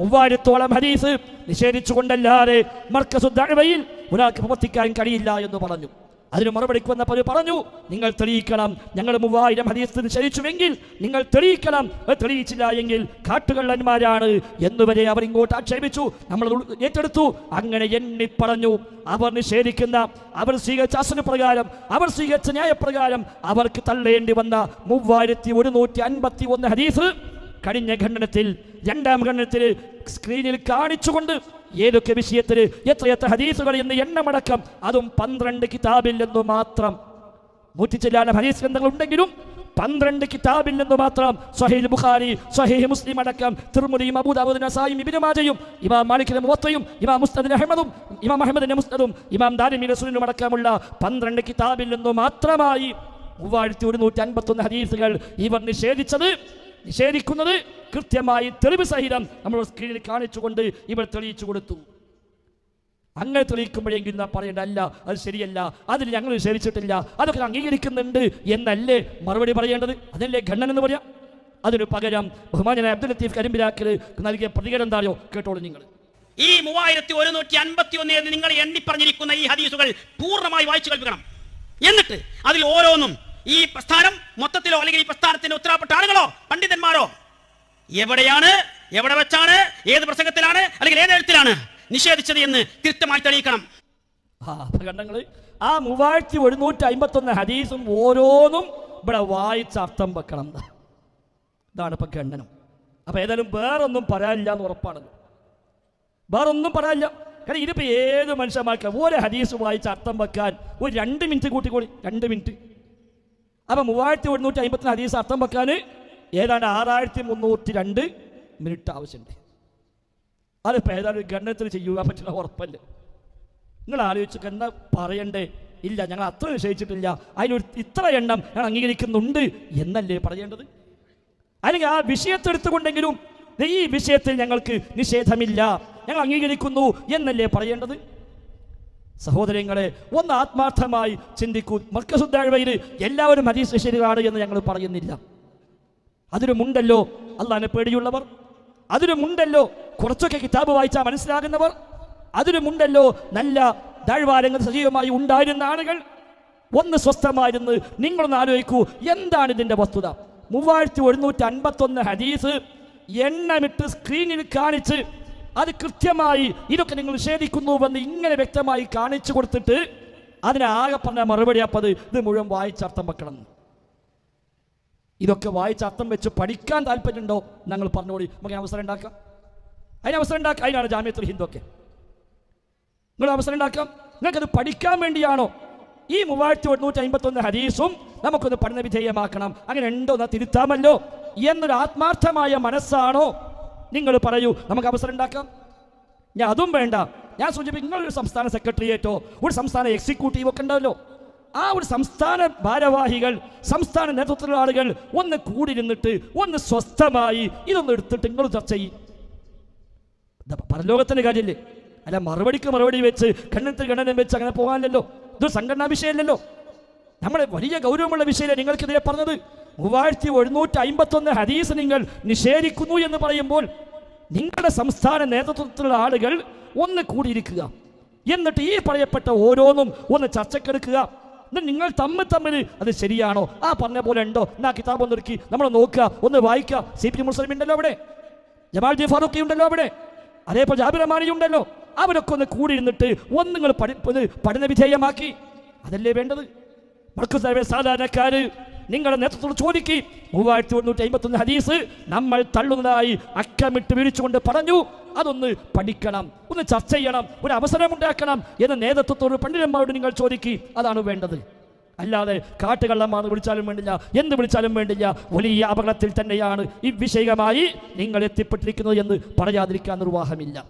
മൂവായിരത്തോളം ഹദീസ് നിഷേധിച്ചുകൊണ്ടല്ലാതെ കൊണ്ടല്ലാതെ ദഅവയിൽ ഒരാൾക്ക് പ്രവർത്തിക്കാൻ കഴിയില്ല എന്ന് പറഞ്ഞു. അതിന് മറുപടി വന്ന പതിവ് പറഞ്ഞു നിങ്ങൾ തെളിയിക്കണം. ഞങ്ങൾ മൂവായിരം ഹദീസ് നിഷേധിച്ചുവെങ്കിൽ നിങ്ങൾ തെളിയിക്കണം. തെളിയിച്ചില്ല എങ്കിൽ കാട്ടുകള്ളന്മാരാണ്. എന്നുവരെ അവർ ഇങ്ങോട്ട് ആക്ഷേപിച്ചു. നമ്മൾ ഏറ്റെടുത്തു. അങ്ങനെ എണ്ണി പറഞ്ഞു. അവർ നിഷേധിക്കുന്ന അവർ സ്വീകരിച്ച അസന പ്രകാരം അവർ സ്വീകരിച്ച ന്യായപ്രകാരം അവർക്ക് തള്ളേണ്ടി വന്ന മൂവായിരത്തി ഒരുന്നൂറ്റി അൻപത്തി ഒന്ന് ഹദീസ് കഴിഞ്ഞ ഖണ്ഡനത്തിൽ രണ്ടാം ഖണ്ഡനത്തിൽ സ്ക്രീനിൽ കാണിച്ചുകൊണ്ട് ഏതൊക്കെ വിഷയത്തിൽ എത്രയെത്ര ഹദീസുകൾ എന്ന് എണ്ണമടക്കം അതും പന്ത്രണ്ട് കിതാബിൽ നിന്ന് മാത്രം. നൂറ്റി ചില്ലാനം ഹദീസ് ഗ്രന്ഥങ്ങൾ ഉണ്ടെങ്കിലും പന്ത്രണ്ട് കിതാബിൽ നിന്ന് മാത്രം സഹീൽ ബുഖാരി സഹീഹ് മുസ്ലിം അടക്കം തിർമുദിയും അബൂദാബുദിന സായും ഇബിനുമാജയും ഇമാം മാലിക്കിന്റെ മുഹത്തയും ഇമാം മുസ്തദിൻ അഹമ്മദും ഇമാം അഹമ്മദിന്റെ മുസ്തദും ഇമാം ദാരിമി റസൂലിനും അടക്കമുള്ള പന്ത്രണ്ട് കിതാബിൽ നിന്ന് മാത്രമായി മൂവായിരത്തി ഒരുന്നൂറ്റി അൻപത്തൊന്ന് ഹദീസുകൾ ഇവർ നിഷേധിച്ചത്. നിഷേധിക്കുന്നത് കൃത്യമായി തെളിവ് സഹിതം നമ്മൾ സ്ക്രീനിൽ കാണിച്ചുകൊണ്ട് ഇവർ തെളിയിച്ചു കൊടുത്തു. അങ്ങനെ തെളിയിക്കുമ്പോഴെങ്കിലും നാം പറയേണ്ട അല്ല അത് ശരിയല്ല അതിൽ ഞങ്ങൾ നിഷേധിച്ചിട്ടില്ല അതൊക്കെ അംഗീകരിക്കുന്നുണ്ട് എന്നല്ലേ മറുപടി പറയേണ്ടത്? അതല്ലേ ഖണ്ഡൻ എന്ന് പറയാം? അതിന് പകരം ബഹുമാനായ അബ്ദുൽ ലത്തീഫ് കരിമ്പിലാക്കൽ നൽകിയ പ്രതികരണം എന്താണോ കേട്ടോളൂ നിങ്ങൾ. ഈ മൂവായിരത്തി ഒരുന്നൂറ്റി അൻപത്തി ഒന്ന് എന്ന് നിങ്ങൾ എണ്ണി പറഞ്ഞിരിക്കുന്ന ഈ ഹദീസുകൾ പൂർണമായി വായിച്ചു കൽപ്പിക്കണം എന്നിട്ട് അതിൽ ഓരോന്നും ഈ പ്രസ്ഥാനം മൊത്തത്തിലോ അല്ലെങ്കിൽ ഈ പ്രസ്ഥാനത്തിന്റെ ഉത്തരവാദപ്പെട്ട ആളുകളോ പണ്ഡിതന്മാരോ? എവിടെയാണ്? എവിടെ വെച്ചാണ്? ഏത് പ്രസംഗത്തിലാണ്? അല്ലെങ്കിൽ ഏത് എഴുത്തിലാണ് നിഷേധിച്ചത് എന്ന് കൃത്യമായി തെളിയിക്കണം. ആ മൂവായിരത്തി ഒരുന്നൂറ്റി അമ്പത്തൊന്ന് ഹദീസും ഓരോന്നും ഇവിടെ വായിച്ച അർത്ഥം വെക്കണം. ഇതാണ് ഇപ്പൊ ഖണ്ഡനം. അപ്പൊ ഏതായാലും വേറൊന്നും പറയാനില്ല എന്ന് ഉറപ്പാണല്ലോ. വേറൊന്നും പറയാനില്ല. കാരണം ഇതിപ്പോ ഏത് മനുഷ്യന്മാർക്ക് ഓരോ ഹദീസ് വായിച്ച് അർത്ഥം വെക്കാൻ ഒരു രണ്ട് മിനിറ്റ് കൂട്ടിക്കൂടി. രണ്ട് മിനിറ്റ്. അപ്പൊ മൂവായിരത്തി ഒരുന്നൂറ്റി അമ്പത്തിന് ഹദീസ് അർത്ഥം വെക്കാൻ ഏതാണ്ട് ആറായിരത്തി മുന്നൂറ്റി രണ്ട് മിനിറ്റ് ആവശ്യമുണ്ട്. അതിപ്പോൾ ഏതാണ്ട് ഗണ്ണത്തിൽ ചെയ്യുക പറ്റുന്ന ഉറപ്പല്ല? നിങ്ങൾ ആലോചിച്ചു എന്താ പറയണ്ടേ? ഇല്ല ഞങ്ങൾ അത്ര നിശ്ചയിച്ചിട്ടില്ല. അതിനൊരു ഇത്ര എണ്ണം ഞാൻ അംഗീകരിക്കുന്നുണ്ട് എന്നല്ലേ പറയേണ്ടത്? അല്ലെങ്കിൽ ആ വിഷയത്തെടുത്തുകൊണ്ടെങ്കിലും ഈ വിഷയത്തിൽ ഞങ്ങൾക്ക് നിഷേധമില്ല ഞങ്ങൾ അംഗീകരിക്കുന്നു എന്നല്ലേ പറയേണ്ടത്? സഹോദരങ്ങളെ ഒന്ന് ആത്മാർത്ഥമായി ചിന്തിക്കൂ. മക്കസുദ്ധാഴ്വയിൽ എല്ലാവരും ഹദീസ് ശരിയാണ് എന്ന് ഞങ്ങൾ പറയുന്നില്ല. അതിനുമുണ്ടല്ലോ അള്ളാഹിനെ പേടിയുള്ളവർ. അതിനുമുണ്ടല്ലോ കുറച്ചൊക്കെ കിതാബ് വായിച്ചാൽ മനസ്സിലാകുന്നവർ. അതിനുമുണ്ടല്ലോ നല്ല താഴ്വാരങ്ങൾ സജീവമായി ഉണ്ടായിരുന്ന ആളുകൾ. ഒന്ന് സ്വസ്ഥമായിരുന്നു നിങ്ങളൊന്ന് ആലോചിക്കൂ എന്താണ് ഇതിന്റെ വസ്തുത? മൂവായിരത്തി ഒരുന്നൂറ്റി അൻപത്തൊന്ന് ഹദീസ് എണ്ണമിട്ട് സ്ക്രീനിൽ കാണിച്ച് അത് കൃത്യമായി ഇതൊക്കെ നിങ്ങൾ നിഷേധിക്കുന്നുവെന്ന് ഇങ്ങനെ വ്യക്തമായി കാണിച്ചു കൊടുത്തിട്ട് അതിനെ ആകെ പറഞ്ഞ മറുപടി അപ്പത് ഇത് മുഴുവൻ വായിച്ചർത്ഥം വെക്കണം. ഇതൊക്കെ വായിച്ച് അർത്ഥം വെച്ച് പഠിക്കാൻ താല്പര്യമുണ്ടോ? ഞങ്ങൾ പറഞ്ഞോളി നമുക്ക് അവസരം ഉണ്ടാക്കാം. അതിന് അവസരം ഉണ്ടാക്കാം. അതിനാണ് ജാമ്യത്തിൽ ഹിന്ദുക്കെ നിങ്ങൾ അവസരം ഉണ്ടാക്കാം. നിങ്ങൾക്കത് പഠിക്കാൻ വേണ്ടിയാണോ? ഈ മൂവായിരത്തി എണ്ണൂറ്റി അമ്പത്തൊന്ന് ഹരീസും നമുക്കൊന്ന് പഠന വിധേയമാക്കണം. അങ്ങനെ ഉണ്ടോ എന്നാൽ തിരുത്താമല്ലോ. എന്നൊരു ആത്മാർത്ഥമായ മനസ്സാണോ? നിങ്ങൾ പറയൂ നമുക്ക് അവസരം ഉണ്ടാക്കാം. ഞാൻ അതും വേണ്ട. ഞാൻ സൂചിപ്പിക്കും നിങ്ങളൊരു സംസ്ഥാന സെക്രട്ടേറിയറ്റോ ഒരു സംസ്ഥാന എക്സിക്യൂട്ടീവ് ഒക്കെ ഉണ്ടാവല്ലോ ആ ഒരു സംസ്ഥാന ഭാരവാഹികൾ സംസ്ഥാന നേതൃത്വത്തിലുള്ള ആളുകൾ ഒന്ന് കൂടിരുന്നിട്ട് ഒന്ന് സ്വസ്ഥമായി ഇതൊന്ന് എടുത്തിട്ട് നിങ്ങൾ ചർച്ച ചെയ്യും. ഇത് പരലോകത്തിന്റെ കാര്യമില്ലേ അല്ല മറുപടിക്ക് മറുപടി വെച്ച് കണ്ണത്തിൽ കണ്ണനം വെച്ച് അങ്ങനെ പോകാനല്ലോ ഇതൊരു സംഘടനാ വിഷയമല്ലല്ലോ. നമ്മളെ വലിയ ഗൗരവമുള്ള വിഷയമല്ലേ നിങ്ങൾക്കിതിനെ പറഞ്ഞത്? മൂവായിരത്തി ഒരുന്നൂറ്റി അമ്പത്തൊന്ന് ഹദീസ് നിങ്ങൾ നിഷേധിക്കുന്നു എന്ന് പറയുമ്പോൾ നിങ്ങളുടെ സംസ്ഥാന നേതൃത്വത്തിലുള്ള ആളുകൾ ഒന്ന് കൂടിയിരിക്കുക. എന്നിട്ട് ഈ പറയപ്പെട്ട ഓരോന്നും ഒന്ന് ചർച്ചക്കെടുക്കുക. എന്നിട്ട് നിങ്ങൾ തമ്മിൽ തമ്മിൽ അത് ശരിയാണോ? ആ പറഞ്ഞ പോലെ ഉണ്ടോ? എന്നാ കിതാബ് ഒന്ന് ഒരുക്കി. നമ്മൾ നോക്കുക ഒന്ന് വായിക്കുക. സി പി മുസ്ലിം ഉണ്ടല്ലോ അവിടെ. ജമാൽ ജി ഫാറൂഖി ഉണ്ടല്ലോ അവിടെ. അതേപോലെ ജാബിർ റഹ്മാനി ഉണ്ടല്ലോ. അവരൊക്കെ ഒന്ന് കൂടി ഇരുന്നിട്ട് ഒന്ന് നിങ്ങൾ പഠി പഠന വിധേയമാക്കി അതല്ലേ വേണ്ടത്? മർക്കസ് സാഹിബ് സാധാരണക്കാര് നിങ്ങളുടെ നേതൃത്വത്തിൽ ചോദിക്കി മൂവായിരത്തി ഒരുന്നൂറ്റി അമ്പത്തൊന്ന് ഹദീസ് നമ്മൾ തള്ളുന്നതായി അക്കമിട്ട് വിളിച്ചുകൊണ്ട് പറഞ്ഞു അതൊന്ന് പഠിക്കണം ഒന്ന് ചർച്ച ചെയ്യണം ഒരു അവസരമുണ്ടാക്കണം എന്ന നേതൃത്വത്തോട് പണ്ഡിതന്മാരോട് നിങ്ങൾ ചോദിക്കി അതാണ് വേണ്ടത്. അല്ലാതെ കാട്ടുകള്ളമാണെന്ന് വിളിച്ചാലും വേണ്ടില്ല എന്ത് വിളിച്ചാലും വേണ്ടില്ല വലിയ അപകടത്തിൽ തന്നെയാണ് ഈ നിങ്ങൾ എത്തിപ്പെട്ടിരിക്കുന്നത് എന്ന് പറയാതിരിക്കാൻ നിർവാഹമില്ല.